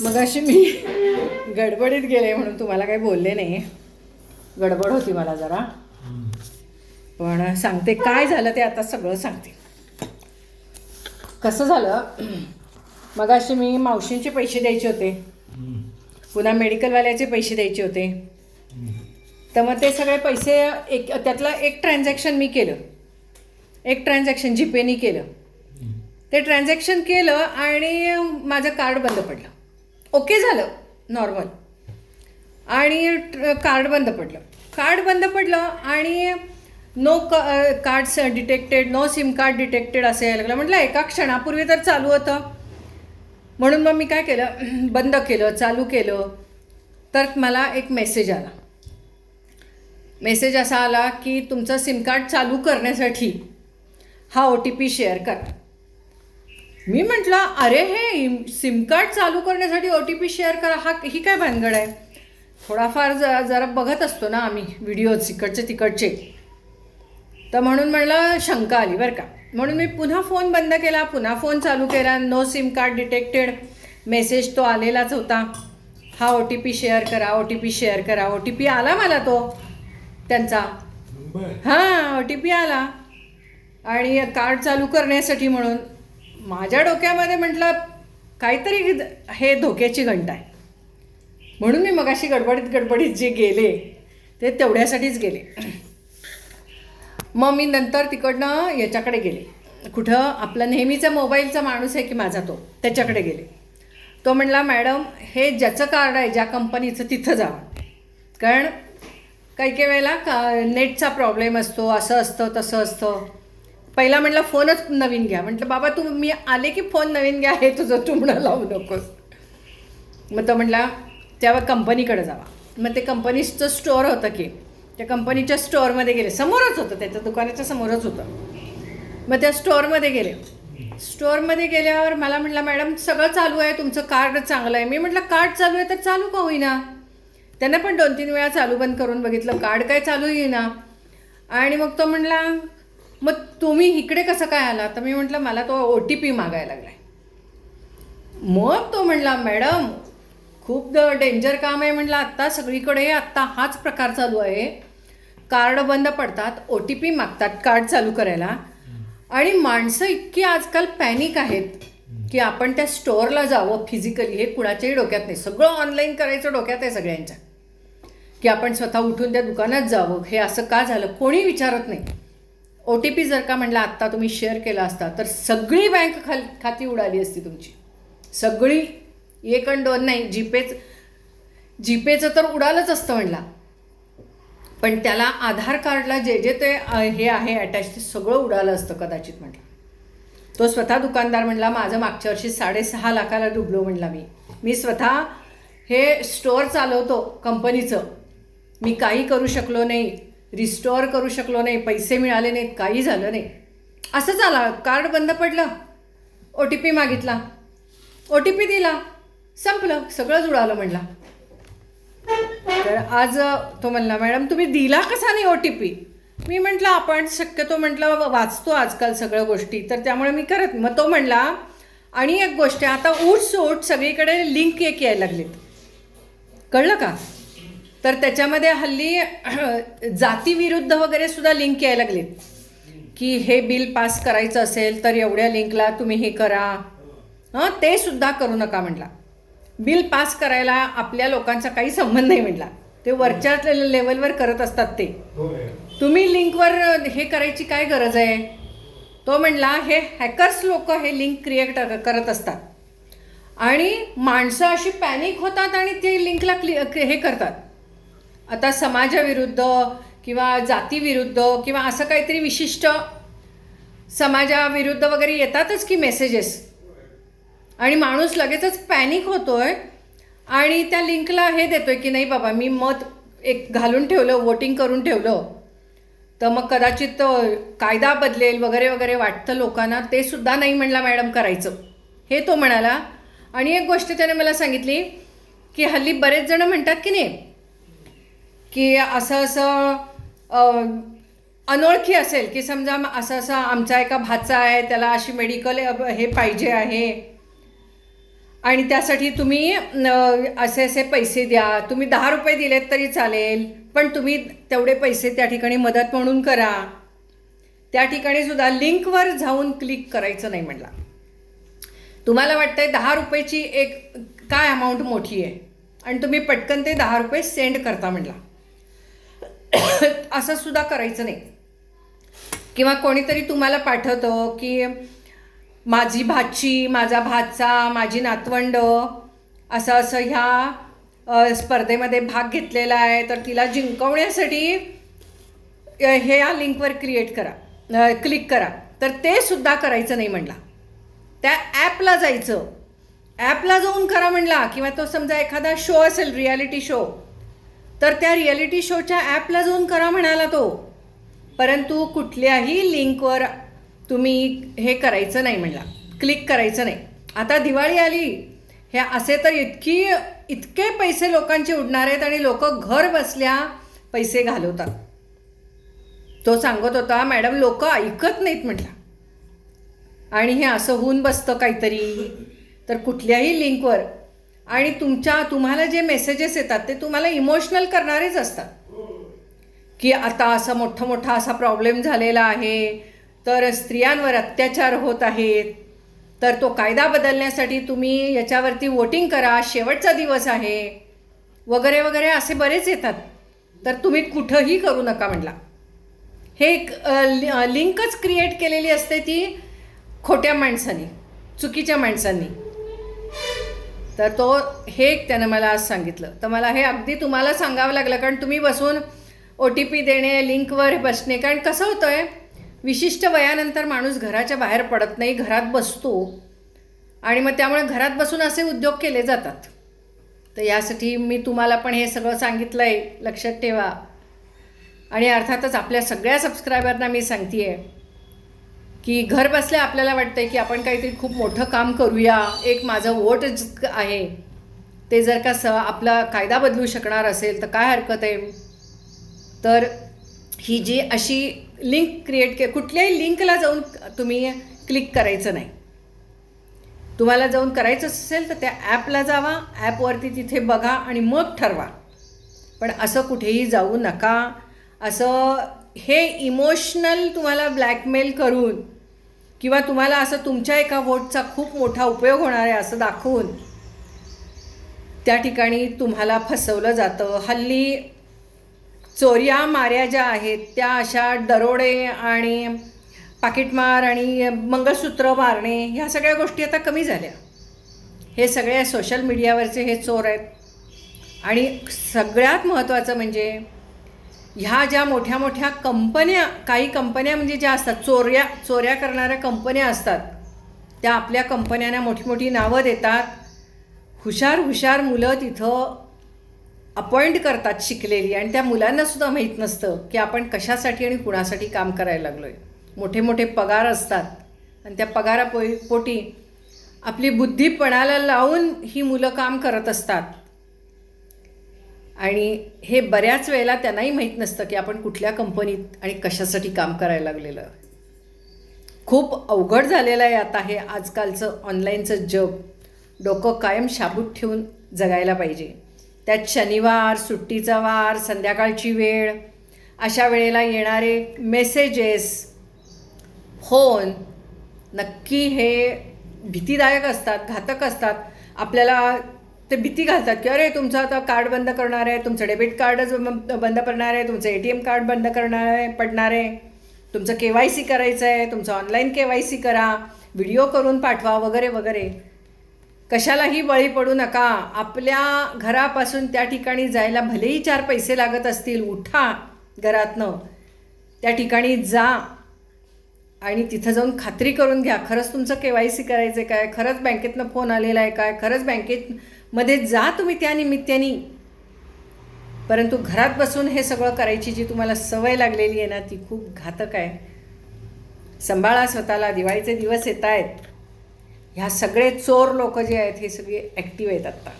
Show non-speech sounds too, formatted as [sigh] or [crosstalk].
मग अशी मी गडबडीत गेले म्हणून तुम्हाला काही बोलले नाही. गडबड होती मला जरा. पण सांगते काय झालं ते आता सगळं सांगते. कसं झालं? मग अशी मी मावशींचे पैसे द्यायचे होते. पुन्हा मेडिकलवाल्याचे पैसे द्यायचे होते. तर मग ते सगळे पैसे एक त्यातलं एक ट्रान्झॅक्शन मी केलं. एक ट्रान्झॅक्शन जीपेनी केलं. ते ट्रान्झॅक्शन केलं आणि माझं कार्ड बंद पडलं. ओके झालं नॉर्मल आणि ट्र- कार्ड बंद पडलं. कार्ड बंद पडलं आणि नो क cards detected no SIM card detected असं यायला लागलं. म्हटलं एका क्षणापूर्वी तर चालू होतं. म्हणून मग मी काय केलं? [clears throat] बंद केलं चालू केलं. तर मला एक मेसेज आला. मेसेज असा आला की तुमचं सिम कार्ड चालू करण्यासाठी हा ओ टी पी शेअर करा. मी म्हटलं अरे हे सिम कार्ड चालू करण्यासाठी ओ टी पी शेअर करा. हा ही काय भानगड आहे? थोडाफार ज जरा बघत असतो ना आम्ही व्हिडिओज इकडचे तिकडचे. तर म्हणून मला शंका आली बरं का. म्हणून मी पुन्हा फोन बंद केला. पुन्हा फोन चालू केला. No SIM card detected message तो आलेलाच होता. हा ओ टी पी शेअर करा ओ टी पी शेअर करा. ओ टी पी आला मला तो त्यांचा. हां ओ टी पी आला. आणि कार्ड चालू करण्यासाठी म्हणून माझ्या डोक्यामध्ये म्हटलं काहीतरी हे धोक्याची घंट आहे. म्हणून मी मगाशी गडबडीत गडबडीत जे गेले ते तेवढ्यासाठीच गेले. मग मी नंतर तिकडनं याच्याकडे गेले. कुठं आपला नेहमीचा मोबाईलचा माणूस आहे की माझा तो त्याच्याकडे गेले. तो म्हणला मॅडम हे ज्याचं कार्ड आहे ज्या कंपनीचं तिथं जावं कारण काही काही वेळेला का नेटचा प्रॉब्लेम असतो असं असतं तसं असतं. पहिला म्हटलं फोनच नवीन घ्या. म्हटलं बाबा तू मी आले की फोन नवीन घ्या हे तुझं तुमणं लावू नकोस. मग तो म्हटला तेव्हा कंपनीकडे जावा. मग ते कंपनीचं स्टोअर होतं की त्या कंपनीच्या स्टोअरमध्ये गेले. समोरच होतं त्याच्या दुकानाच्या समोरच होतं. मग त्या स्टोअरमध्ये गेले. स्टोअरमध्ये गेल्यावर मला म्हटलं मॅडम सगळं चालू आहे तुमचं कार्ड चांगलं आहे. मी म्हटलं कार्ड चालू आहे तर चालू का होईना? त्यांना पण दोन तीन वेळा चालू बंद करून बघितलं कार्ड काय चालू येईना आणि मग तो म्हणला मग तुम्ही इकडे कसं काय आला? तर मी म्हटलं मला तो ओ टी पी मागायला लागलाय. मग तो म्हणला मॅडम खूप द डेंजर काम आहे म्हटलं आत्ता सगळीकडे आत्ता हाच प्रकार चालू आहे. कार्ड बंद पडतात ओ टी पी मागतात कार्ड चालू करायला. आणि माणसं इतकी आजकाल पॅनिक आहेत की आपण त्या स्टोअरला जावं फिजिकली. हे कुणाच्याही डोक्यात नाही. सगळं ऑनलाईन करायचं डोक्यात आहे सगळ्यांच्या. की आपण स्वतः उठून त्या दुकानात जावं. हे असं का झालं? कोणी विचारत नाही. ओ टी पी जर का म्हटलं आत्ता तुम्ही शेअर केला असता तर सगळी बँक खाल खाती उडाली असती तुमची. सगळी एक आणि दोन नाही जीपेच जीपेचं तर उडालच असतं म्हणला. पण त्याला आधार कार्डला जे जे ते हे आहे अटॅच ते सगळं उडालं असतं कदाचित म्हटलं. तो स्वतः दुकानदार म्हणला माझं मागच्या वर्षी साडेसहा लाखाला डुबलो म्हणला मी. मी स्वतः हे स्टोअर चालवतो कंपनीचं मी काही करू शकलो नाही. रिस्टोअर करू शकलो नाही पैसे मिळाले नाहीत काही झालं नाही. असंच आला कार्ड बंद पडलं ओ टी पी मागितला ओ टी पी दिला संपलं सगळंच उडालं म्हणला. तर आज तो म्हणला मॅडम तुम्ही दिला कसा नाही ओ टी पी? मी म्हटलं आपण शक्यतो म्हटलं वाचतो आजकाल सगळ्या गोष्टी तर त्यामुळे मी करत. मग तो म्हणला आणि एक गोष्ट आहे आता ऊट सूट सगळीकडे लिंक एक यायला लागलीत. कळलं का? तर त्याच्यामध्ये हल्ली [clears throat] जातीविरुद्ध वगैरे सुद्धा लिंक यायला लागलीत. की हे बिल पास करायचं असेल तर एवढ्या लिंकला तुम्ही हे करा. हां ते सुद्धा करू नका म्हटला. बिल पास करायला आपल्या लोकांचा काही संबंध नाही म्हटला. ते वरच्या लेवलवर करत असतात ते. तुम्ही लिंकवर हे करायची काय गरज आहे? तो म्हणला हे हॅकर्स लोक हे लिंक क्रिएट करत असतात. आणि माणसं अशी पॅनिक होतात आणि ते लिंकला क्लि हे करतात. आता समाजाविरुद्ध किंवा जातीविरुद्ध किंवा असं काहीतरी विशिष्ट समाजाविरुद्ध वगैरे येतातच की मेसेजेस आणि माणूस लगेचच पॅनिक होतो आहे आणि त्या लिंकला हे देतोय की नाही बाबा मी मत एक घालून ठेवलं वोटिंग करून ठेवलं तर मग कदाचित कायदा बदलेल वगैरे वगैरे वाटतं लोकांना ते सुद्धा नाही म्हणला मॅडम करायचं. हे तो म्हणाला. आणि एक गोष्ट त्याने मला सांगितली की हल्ली बरेच जण म्हणतात की नाही की असं असं अनोळखी असेल की समजा असं असं आमचा एका भाचा आहे त्याला अशी मेडिकल हे पाहिजे आहे. आणि त्यासाठी तुम्ही असे असे पैसे द्या. तुम्ही दहा रुपये दिलेत तरी चालेल पण तुम्ही तेवढे पैसे त्या ठिकाणी मदत म्हणून करा. त्या ठिकाणी सुद्धा लिंकवर जाऊन क्लिक करायचं नाही म्हटला. तुम्हाला वाटतंय दहा रुपयाची एक काय अमाऊंट मोठी आहे? आणि तुम्ही पटकन ते दहा रुपये सेंड करता म्हणला [coughs] असं सुद्धा करायचं नाही. किंवा कोणीतरी तुम्हाला पाठवतं की माझी भाची माझा भाचा माझी नातवंड असं असं ह्या स्पर्धेमध्ये भाग घेतलेला आहे तर तिला जिंकवण्यासाठी हे या लिंकवर क्रिएट करा. क्लिक करा. तर ते सुद्धा करायचं नाही म्हणला. त्या ॲपला जायचं. ॲपला जाऊन करा म्हणला. किंवा तो समजा एखादा शो असेल रियालिटी शो तर त्या रियालिटी शोच्या ॲपला जाऊन करा म्हणाला तो. परंतु कुठल्याही लिंकवर तुम्ही हे करायचं नाही म्हणला. क्लिक करायचं नाही. आता दिवाळी आली. हे असे तर इतकी इतके पैसे लोकांचे उडणार आहेत आणि लोक घर बसल्या पैसे घालवतात. तो सांगत होता मॅडम लोक ऐकत नाहीत म्हटला. आणि हे असं होऊन बसतं काहीतरी. तर कुठल्याही लिंकवर आणि तुमच्या तुम्हाला जे मेसेजेस येतात ते तुम्हाला इमोशनल करणारेच असतात. की आता असा मोठा मोठा असा प्रॉब्लेम झालेला आहे तर स्त्रियांवर अत्याचार होत आहेत तर तो कायदा बदलण्यासाठी तुम्ही याच्यावरती वोटिंग करा शेवटचा दिवस आहे वगैरे वगैरे असे बरेच येतात. तर तुम्ही कुठंही करू नका म्हटला. हे एक लि- लिंकच क्रिएट केलेली असते ती खोट्या माणसांनी चुकीच्या माणसांनी. तर तो हे एक त्यानं मला आज सांगितलं. तर मला हे अगदी तुम्हाला सांगावं लागलं कारण तुम्ही बसून ओ टी पी देणे लिंकवर बसणे कारण कसं होतं आहे विशिष्ट वयानंतर माणूस घराच्या बाहेर पडत नाही घरात बसतो. आणि मग त्यामुळे घरात बसून असे उद्योग केले जातात. तर यासाठी मी तुम्हाला पण हे सगळं सांगितलं आहे लक्षात ठेवा. आणि अर्थातच आपल्या सगळ्या सबस्क्रायबरना मी सांगते आहे की घर बसल्या आपल्याला वाटतंय की आपण काहीतरी खूप मोठं काम करूया एक माझं वोट ज- आहे ते जर का स आपला कायदा बदलू शकणार असेल तर काय हरकत आहे? तर ही जी अशी लिंक क्रिएट के कुठल्याही लिंकला जाऊन तुम्ही क्लिक करायचं नाही. तुम्हाला जाऊन करायचं असेल तर त्या ॲपला जावा ॲपवरती तिथे बघा आणि मग ठरवा. पण असं कुठेही जाऊ नका. असं हे इमोशनल तुम्हाला ब्लॅकमेल करून किंवा तुम्हाला असं तुमच्या एका वोटचा खूप मोठा उपयोग होणार आहे असं दाखवून त्या ठिकाणी तुम्हाला फसवलं जातं. हल्ली चोऱ्या माऱ्या ज्या आहेत त्या अशा दरोडे आणि पाकिटमार आणि मंगळसूत्र मारणे ह्या सगळ्या गोष्टी आता कमी झाल्या. हे सगळे सोशल मीडियावरचे हे चोर आहेत. आणि सगळ्यात महत्त्वाचं म्हणजे ह्या ज्या मोठ्या मोठ्या कंपन्या काही कंपन्या म्हणजे ज्या असतात चोऱ्या चोऱ्या करणाऱ्या कंपन्या असतात त्या आपल्या कंपन्यांना मोठी मोठी नावं देतात. हुशार हुशार मुलं तिथं अपॉइंट करतात शिकलेली आणि त्या मुलांनासुद्धा माहीत नसतं की आपण कशासाठी आणि कुणासाठी काम करायला लागलो आहे मोठे मोठे पगार असतात आणि त्या पगारापो पोटी आपली बुद्धी पणाला लावून ही मुलं काम करत असतात. आणि हे बऱ्याच वेळेला त्यांनाही माहीत नसतं की आपण कुठल्या कंपनीत आणि कशासाठी काम करायला लागलेलं. खूप अवघड झालेलं आहे आता हे आजकालचं ऑनलाईनचं जग. डोकं कायम शाबूत ठेवून जगायला पाहिजे. त्यात शनिवार सुट्टीचा वार संध्याकाळची वेळ अशा वेळेला येणारे मेसेजेस फोन नक्की हे भीतीदायक असतात घातक असतात. आपल्याला ते भीती घालतात की अरे तुमचं आता कार्ड बंद करणार आहे तुमचं डेबिट कार्डच बंद करणार आहे तुमचं ए टी एम कार्ड बंद करणार आहे पडणार आहे. तुमचं के वाय सी करायचं आहे तुमचं ऑनलाईन के वाय सी करा व्हिडिओ करून पाठवा वगैरे वगैरे. कशालाही बळी पडू नका. आपल्या घरापासून त्या ठिकाणी जायला भलेही चार पैसे लागत असतील उठा घरातनं. त्या ठिकाणी जा. आणि तिथं जाऊन खात्री करून घ्या खरंच तुमचं के वाय सी करायचं आहे काय? खरंच बँकेतनं फोन आलेला आहे काय? खरंच बँकेत मध्ये जा तुम्ही त्या निमित्ताने परंतु घरात बसून हे सगळं करायची जी तुम्हाला सवय लागलेली आहे ना ती खूप घातक आहे. सांभाळा स्वतःला दिवाळीचे दिवस येत आहेत. ह्या सगळे चोर लोक जे आहेत हे सगळे ॲक्टिव्ह आहेत आत्ता